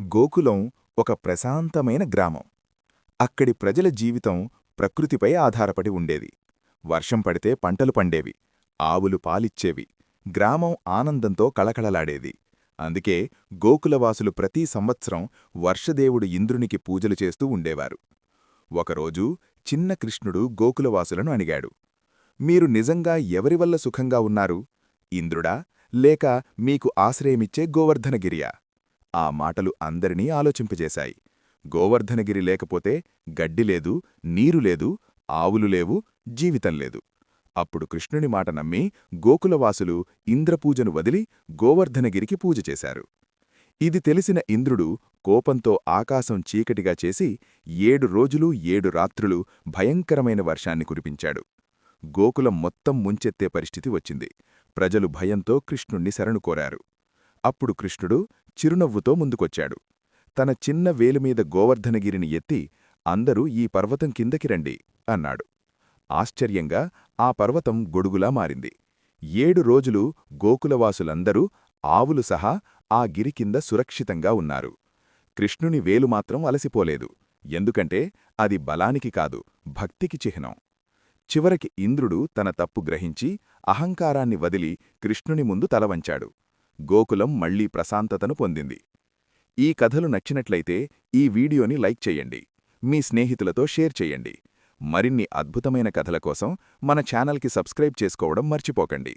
గోకులం ఒక ప్రశాంతమైన గ్రామం. అక్కడి ప్రజల జీవితం ప్రకృతిపై ఆధారపడి ఉండేది. వర్షం పడితే పంటలు పండేవి ఆవులు పాలిచ్చేవి గ్రామం ఆనందంతో కళకళలాడేది. అందుకే గోకులవాసులు ప్రతి సంవత్సరం వర్షదేవుడు ఇంద్రునికి పూజలు చేస్తూ ఉండేవారు. ఒకరోజు చిన్న కృష్ణుడు గోకులవాసులను అణిగాడు మీరు నిజంగా ఎవరివల్ల సుఖంగా ఉన్నారు? ఇంద్రుడా లేక మీకు ఆశ్రయమిచ్చే గోవర్ధనగిరియా? ఆ మాటలు అందరినీ ఆలోచింపజేశాయి. గోవర్ధనగిరి లేకపోతే గడ్డి లేదు నీరు లేదు ఆవులు లేవు జీవితం లేదు. అప్పుడు కృష్ణుని మాట నమ్మి గోకులవాసులు ఇంద్రపూజను వదిలి గోవర్ధనగిరికి పూజ చేశారు. ఇది తెలిసిన ఇంద్రుడు కోపంతో ఆకాశం చీకటిగా చేసి ఏడు రోజులు ఏడు రాత్రులు భయంకరమైన వర్షాన్ని కురిపించాడు. గోకులం మొత్తం ముంచెత్తే పరిస్థితి వచ్చింది. ప్రజలు భయంతో కృష్ణుణ్ణి శరణు కోరారు. అప్పుడు కృష్ణుడు చిరునవ్వుతో ముందుకొచ్చాడు. తన చిన్న వేలుమీద గోవర్ధనగిరిని ఎత్తి అందరూ ఈ పర్వతం కిందకి రండి అన్నాడు. ఆశ్చర్యంగా ఆ పర్వతం గొడుగులా మారింది. ఏడు రోజులు గోకులవాసులందరూ ఆవులు సహా ఆ గిరి కింద సురక్షితంగా ఉన్నారు. కృష్ణుని వేలు మాత్రం అలసిపోలేదు. ఎందుకంటే అది బలానికి కాదు భక్తికి చిహ్నం. చివరికి ఇంద్రుడు తన తప్పు గ్రహించి అహంకారాన్ని వదిలి కృష్ణుని ముందు తలవంచాడు. గోకులం మళ్ళీ ప్రశాంతతను పొందింది. ఈ కథలు నచ్చినట్లయితే ఈ వీడియోని లైక్ చేయండి. మీ స్నేహితులతో షేర్ చేయండి. మరిన్ని అద్భుతమైన కథల కోసం మన ఛానల్కి సబ్స్క్రైబ్ చేసుకోవడం మర్చిపోకండి.